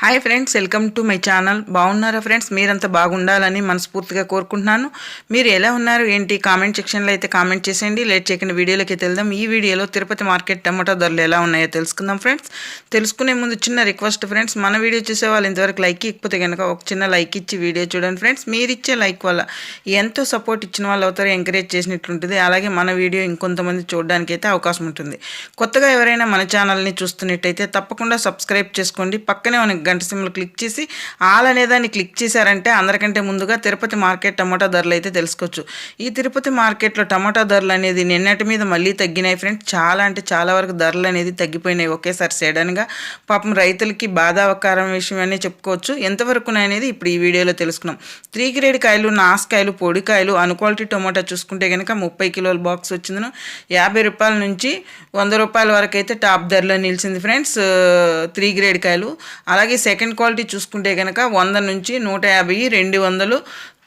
Hi friends welcome to my channel బాగున్నారా friends మీరంతా బాగుండాలని మనస్ఫూర్తిగా కోరుకుంటున్నాను. మీరు ఎలా ఉన్నారు? ఏంటి? కామెంట్ సెక్షన్లో అయితే కామెంట్ చేసేయండి. లేట్ చేయకుండా వీడియోలోకి వెళ్దాం. ఈ వీడియోలో తిరుపతి మార్కెట్ టమాటా ధరలు ఎలా ఉన్నాయో తెలుసుకుందాం ఫ్రెండ్స్ తెలుసుకునే ముందు చిన్న రిక్వెస్ట్ ఫ్రెండ్స్ మన వీడియో చూసే వాళ్ళు ఇంతవరకు లైక్ ఇకపోతే కనుక ఒక చిన్న లైక్ ఇచ్చి వీడియో చూడండి ఫ్రెండ్స్ మీరు ఇచ్చే లైక్ వల్ల ఎంతో సపోర్ట్ ఇచ్చిన వాళ్ళు అవుతారు ఎంకరేజ్ చేసినట్లుంటుంది అలాగే మన వీడియో ఇంకొంతమంది చూడడానికి అయితే అవకాశం ఉంటుంది. కొత్తగా ఎవరైనా మన ఛానల్ని చూస్తున్నట్టయితే తప్పకుండా సబ్స్క్రైబ్ చేసుకోండి. పక్కనే మనకి గంట సిమ్లు క్లిక్ చేసి ఆల్ అనేదాన్ని క్లిక్ చేశారంటే అందరికంటే ముందుగా తిరుపతి మార్కెట్ టమాటా ధరలు అయితే తెలుసుకోవచ్చు. ఈ తిరుపతి మార్కెట్లో టమాటా ధరలు అనేది నిన్నటి మీద మళ్ళీ తగ్గినాయి ఫ్రెండ్స్. చాలా అంటే చాలా వరకు ధరలు అనేది తగ్గిపోయినాయి ఒకేసారి సడన్గా. పాపం రైతులకి బాధావకారం విషయం అనే చెప్పుకోవచ్చు. ఎంతవరకు అనేది ఇప్పుడు ఈ వీడియోలో తెలుసుకున్నాం. త్రీ గ్రేడ్ కాయలు నాసుకాయలు పొడికాయలు అన్క్వాలిటీ టమాటా చూసుకుంటే కనుక ముప్పై కిలోల బాక్స్ వచ్చిందను. యాభై రూపాయల నుంచి వంద రూపాయల వరకు అయితే టాప్ ధరలో నిలిచింది ఫ్రెండ్స్. త్రీ గ్రేడ్ కాయలు. అలాగే సెకండ్ క్వాలిటీ చూసుకుంటే కనుక వంద నుంచి నూట యాభై రెండు వందలు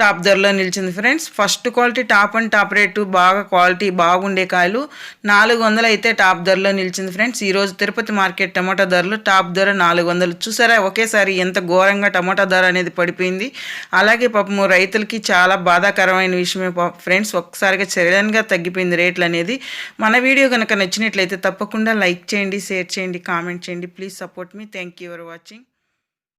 టాప్ ధరలో నిలిచింది friends. First quality top and top rate బాగా క్వాలిటీ బాగుండే కాయలు నాలుగు వందలు అయితే టాప్ ధరలో నిలిచింది ఫ్రెండ్స్. ఈరోజు తిరుపతి మార్కెట్ టమాటా ధరలు టాప్ ధర నాలుగు వందలు. చూసారా ఒకేసారి ఎంత ఘోరంగా టమాటా ధర అనేది పడిపోయింది. అలాగే పాపము రైతులకి చాలా బాధాకరమైన విషయమే ఫ్రెండ్స్ ఒక్కసారిగా సడన్గా తగ్గిపోయింది రేట్లు అనేది. మన వీడియో కనుక నచ్చినట్లయితే తప్పకుండా లైక్ చేయండి షేర్ చేయండి కామెంట్ చేయండి. ప్లీజ్ సపోర్ట్ మీ థ్యాంక్ యూ ఫర్ వాచింగ్